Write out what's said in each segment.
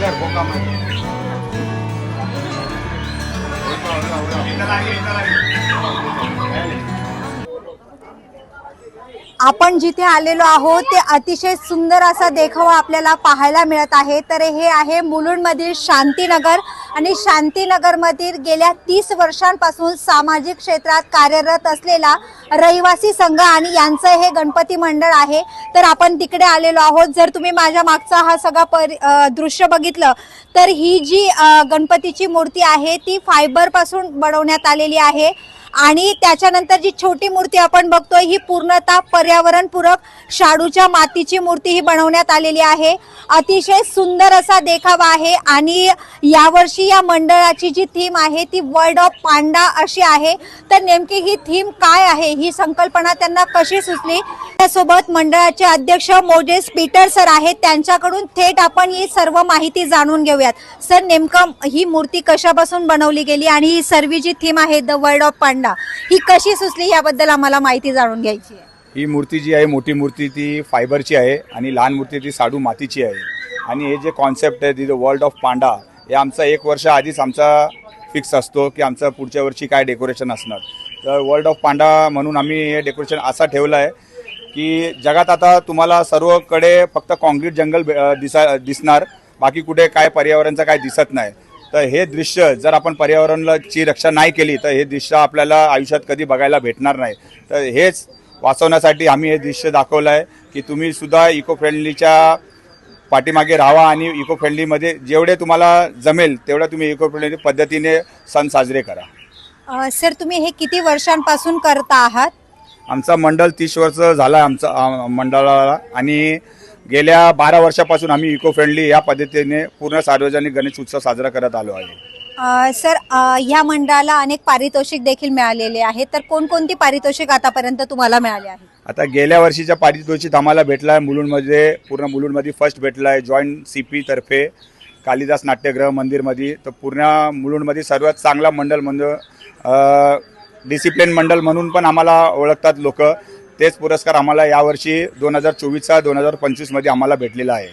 เลือดผมก็ไม่กินอะไรกินอะไร आपण जिथे आलेलो आहोत ते अतिशय सुंदर असा देखावा आपल्याला पाहायला मिळत आहे. तर हे आहे मुलुंडमधील शांतीनगर आणि शांतीनगरमधील गेल्या तीस वर्षांपासून सामाजिक क्षेत्रात कार्यरत असलेला रहिवासी संघ आणि यांचं हे गणपती मंडळ आहे. तर आपण तिकडे आलेलो आहोत. जर तुम्ही माझ्या मागचा हा सगळा परि दृश्य बघितलं तर ही जी गणपतीची मूर्ती आहे ती फायबरपासून बनवण्यात आलेली आहे. आणि त्याच्यानंतर जी छोटी मूर्ती आपण बघतोय ही पूर्णतः पर्यावरणपूरक शाडूच्या मातीची मूर्ती ही बनवण्यात आलेली आहे. अतिशय सुंदर असा देखावा आहे आणि यावर्षी या मंडळाची जी थीम आहे ती वर्ल्ड ऑफ पांडा अशी आहे. तर नेमकी ही थीम काय आहे ही संकल्पना त्यांना कशी सुचली? त्यासोबत मंडळाचे अध्यक्ष मोजेस पीटर सर आहेत त्यांच्याकडून थेट आपण ही सर्व माहिती जाणून घेऊयात. सर नेमकं ही मूर्ती कशापासून बनवली गेली आणि ही सर्व जी थीम आहे द वर्ल्ड ऑफ पांडा ही कशी सुचली याबद्दल आम्हाला माहिती जाणून घ्यायची आहे. ही मूर्ती जी आहे मोठी मूर्ती ती फायबरची आहे आणि लहान मूर्ती ती साडू मातीची आहे. आणि हे जे कॉन्सेप्ट आहे द वर्ल्ड ऑफ पांडा हे आमचा एक वर्ष आधीच आमचा फिक्स असतो की आमचं पुढच्या वर्षी काय डेकोरेशन असणार. तर वर्ल्ड ऑफ पांडा म्हणून आम्ही हे डेकोरेशन असा ठेवलं आहे की जगात आता तुम्हाला सर्वकडे फक्त कॉन्क्रीट जंगल दिसा दिसणार. बाकी कुठे काय पर्यावरणचं काय दिसत नाही. तर हे दृश्य जर आपण पर्यावरणाची रक्षा नाही केली तर हे दृश्य आपल्याला आयुष्यात कधी बघायला भेटणार नाही. तर हेच वाचवण्यासाठी आम्ही हे दृश्य दाखवलं आहे की तुम्ही सुद्धा इको फ्रेंडलीच्या पाठीमागे राहा आणि इको फ्रेंडलीमध्ये जेवढे तुम्हाला जमेल तेवढ्या तुम्ही इको फ्रेंडली पद्धतीने सण साजरे करा. सर तुम्ही हे किती वर्षांपासून करता आहात? आमचा मंडळ तीस वर्ष झाला आहे आमचा मंडळाला आणि गेल्या बारा वर्षापासून आम्ही इको फ्रेंडली या पद्धतीने पूर्ण सार्वजनिक गणेश उत्सव साजरा करत आलो आहे. अ, सर अ, या मंडळाला अनेक पारितोषिक देखील मिळालेले आहेत. तर कोणकोणती पारितोषिक आतापर्यंत तुम्हाला मिळाले आहे? आता गेल्या वर्षीच्या पारितोषिक आम्हाला भेटला आहे मुलुंडमध्ये पूर्ण मुलुंडमध्ये फर्स्ट भेटला आहे जॉईंट सी पी तर्फे. कालिदास नाट्यगृह मंदिरमध्ये. तर पूर्ण मुलुंडमध्ये सर्वात चांगला मंडळ म्हणजे डिसिप्लिन मंडळ म्हणून पण आम्हाला ओळखतात लोक. तेच पुरस्कार आम्हाला यावर्षी दोन हजार चोवीसचा दोन हजार पंचवीसमध्ये आम्हाला भेटलेला आहे.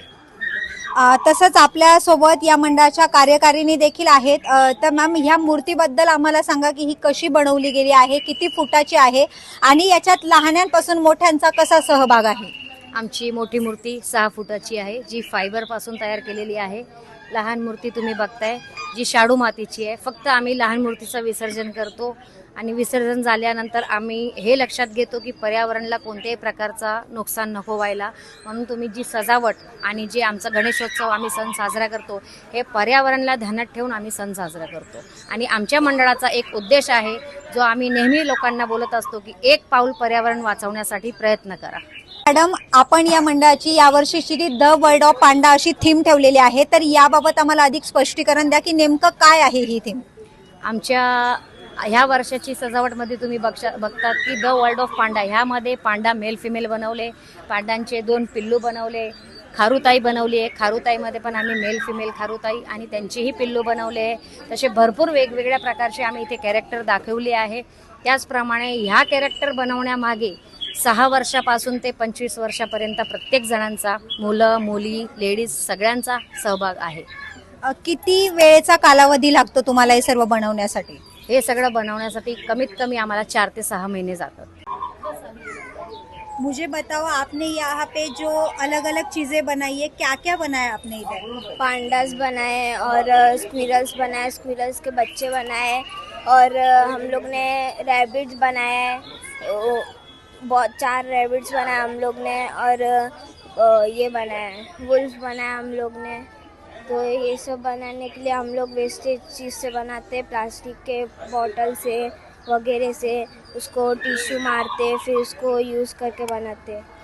तसंच आपल्यासोबत या मंडळाच्या कार्यकारिणी देखील आहेत. तर मॅम ह्या मूर्तीबद्दल आम्हाला सांगा की ही कशी बनवली गेली आहे किती फुटाची आहे आणि याच्यात लहान्यांपासून मोठ्यांचा कसा सहभाग आहे? आमची मोठी मूर्ती सहा फुटाची आहे जी फायबरपासून तयार केलेली आहे. लहान मूर्ती तुम्ही बघताय जी शाडू मातीची आहे. फक्त आम्ही लहान मूर्तीचं विसर्जन करतो. आणि विसर्जन झाल्यानंतर आम्ही हे लक्षात घेतो की पर्यावरणाला कोणत्याही प्रकारचा नुकसान नको व्हायला. म्हणून तुम्ही जी सजावट आणि जे आमचा गणेशोत्सव आम्ही सण साजरा करतो हे पर्यावरणाला ध्यानात ठेवून आम्ही सण साजरा करतो. आणि आमच्या मंडळाचा एक उद्देश आहे जो आम्ही नेहमी लोकांना बोलत असतो की एक पाऊल पर्यावरण वाचवण्यासाठी प्रयत्न करा. मॅडम आपण या मंडळाची यावर्षीची ती द वर्ल्ड ऑफ पांडा अशी थीम ठेवलेली आहे. तर याबाबत आम्हाला अधिक स्पष्टीकरण द्या की नेमकं काय आहे ही थीम? आमच्या ह्या वर्षाची सजावटमध्ये तुम्ही बघशा बघतात की द वर्ल्ड ऑफ पांडा ह्यामध्ये पांडा मेल फिमेल बनवले पांडांचे दोन पिल्लू बनवले खारुताई बनवली आहे. खारुताईमध्ये पण आम्ही मेल फिमेल खारुताई आणि त्यांचीही पिल्लू बनवले आहे. तसे भरपूर वेगवेगळ्या प्रकारचे आम्ही इथे कॅरेक्टर दाखवले आहे. त्याचप्रमाणे ह्या कॅरेक्टर बनवण्यामागे सहा वर्षापासून ते पंचवीस वर्षापर्यंत प्रत्येक जणांचा मुलं मुली लेडीज सगळ्यांचा सहभाग आहे. किती वेळेचा कालावधी लागतो तुम्हाला हे सर्व बनवण्यासाठी? हे सगळं बनवण्यासाठी कमीत कमी आम्हाला चार ते सहा महिने जातात. मुझे बताओ आपने यहाँ पे जो अलग अलग चीज़ें बनाई है क्या क्या बनाया आपने इधर? पांडास बनाए और स्क्विरल्स बनाए स्क्विरल्स के बच्चे बनाए और हम लोग ने रैबिट्स बनाए बहुत चार रैबिट्स बनाए हम लोग ने और ये बनाए वुल्फ बनाए हम लोग ने। तो ये सब बनाने के लिए हम लोग वेस्टेज चीज़ से बनाते हैं प्लास्टिक के बॉटल से, वगैरह से, उसको टिश्यू मारते फिर उसको यूज़ करके बनाते हैं।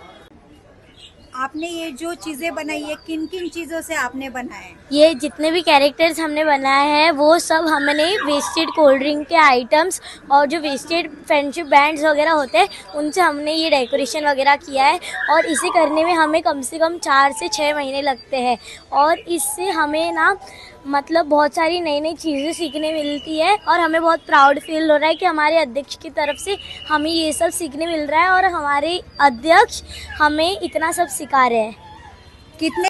आपने ये जो चीज़ें बनाई है किन किन चीज़ों से आपने बनाए? ये जितने भी कैरेक्टर्स हमने बनाए हैं, वो सब हमने वेस्टेड कोल्ड ड्रिंक के आइटम्स और जो वेस्टेड फ्रेंडशिप बैंड्स वगैरह होते हैं, उनसे हमने ये डेकोरेशन वगैरह किया है और इसे करने में हमें कम से कम चार से छः महीने लगते हैं। और इससे हमें ना मतलब बहुत सारी नई नई चीज़ें सीखने मिलती है और हमें बहुत प्राउड फील हो रहा है कि हमारे अध्यक्ष की तरफ़ से हमें ये सब सीखने मिल रहा है और हमारे अध्यक्ष हमें इतना सब शिकार आहे. कितने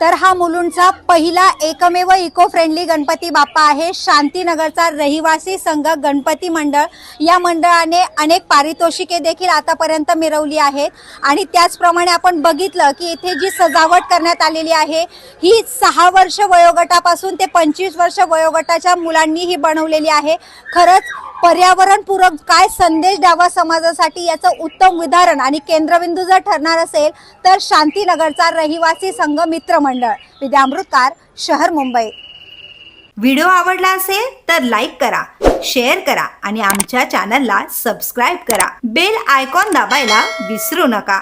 तर हा मुलुंडचा पहिला एकमेव इको फ्रेंडली गणपती बाप्पा आहे. शांतीनगरचा रहिवासी संघ गणपती मंडळ. या मंडळाने अनेक पारितोषिके देखील आतापर्यंत मिळवली आहेत. आणि त्याचप्रमाणे आपण बघितलं की इथे जी सजावट करण्यात आलेली आहे ही सहा वर्ष वयोगटापासून ते पंचवीस वर्ष वयोगटाच्या मुलांनी ही बनवलेली आहे. खरंच पर्यावरणपूरक काय संदेश द्यावा समाजासाठी याचं उत्तम उदाहरण आणि केंद्रबिंदू जर ठरणार असेल तर शांतीनगरचा रहिवासी संघ मित्र मंडळ. विद्यामृतकार शहर मुंबई. व्हिडिओ आवडला असेल तर लाईक करा शेअर करा आणि आमच्या चॅनलला सबस्क्राईब करा. बेल आयकॉन दाबायला विसरू नका.